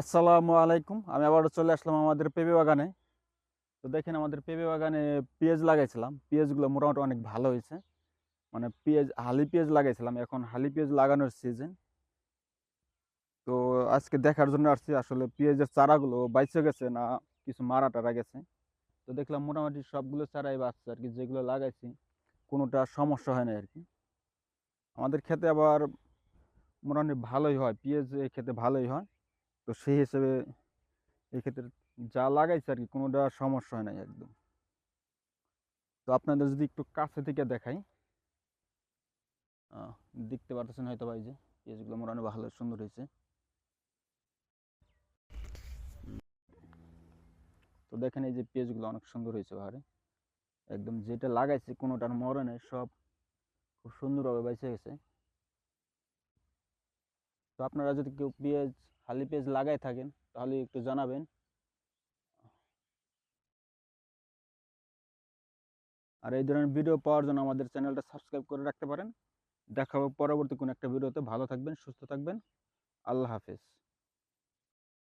আসসালামু আলাইকুম। আমি আবার চলে আসলাম আমাদের পেঁপে বাগানে। তো দেখেন আমাদের পেঁপে বাগানে পেঁয়াজ লাগাইছিলাম। পেঁয়াজগুলো মোটামুটি অনেক ভালো হয়েছে। মানে পেঁয়াজ, হালি পেঁয়াজ লাগাইছিলাম। এখন হালি পেঁয়াজ লাগানোর সিজন তো আজকে দেখার জন্য আসছি। আসলে পেঁয়াজের চারাগুলো বাইচে গেছে না কিছু মারা টারা গেছে। তো দেখলাম মোটামুটি সবগুলো চারাই বাঁচছে আর কি। যেগুলো লাগাইছি, কোনোটা সমস্যা হয় না আর কি। আমাদের খেতে আবার মোটামুটি ভালোই হয়। পেঁয়াজ খেতে ভালোই হয়। তো সেই হিসেবে এক্ষেত্রে যা লাগাইছে আর কি কোনোটা সমস্যা হয় নাই একদম। তো আপনাদের যদি একটু কাছে থেকে দেখাই। দেখতে পারতেছেন হয়তো ভাই যে পেঁয়াজগুলো মোটামুটি ভালো, সুন্দর হয়েছে। তো দেখেন এই যে পেঁয়াজগুলো অনেক সুন্দর হয়েছে বাহারে। একদম যেটা লাগাইছে কোনোটার মরে নেই, সব খুব সুন্দরভাবে বেঁচে গেছে। তো আপনারা যদি কেউ পেঁয়াজ হালি পেজ লাগাই থাকেন, তাহলে একটু জানাবেন। আর এই ধরনের ভিডিও পাওয়ার জন্য আমাদের চ্যানেলটা সাবস্ক্রাইব করে রাখতে পারেন। দেখা হবে পরবর্তী কোনো একটা ভিডিওতে ভালো থাকবেন, সুস্থ থাকবেন। আল্লাহ হাফেজ।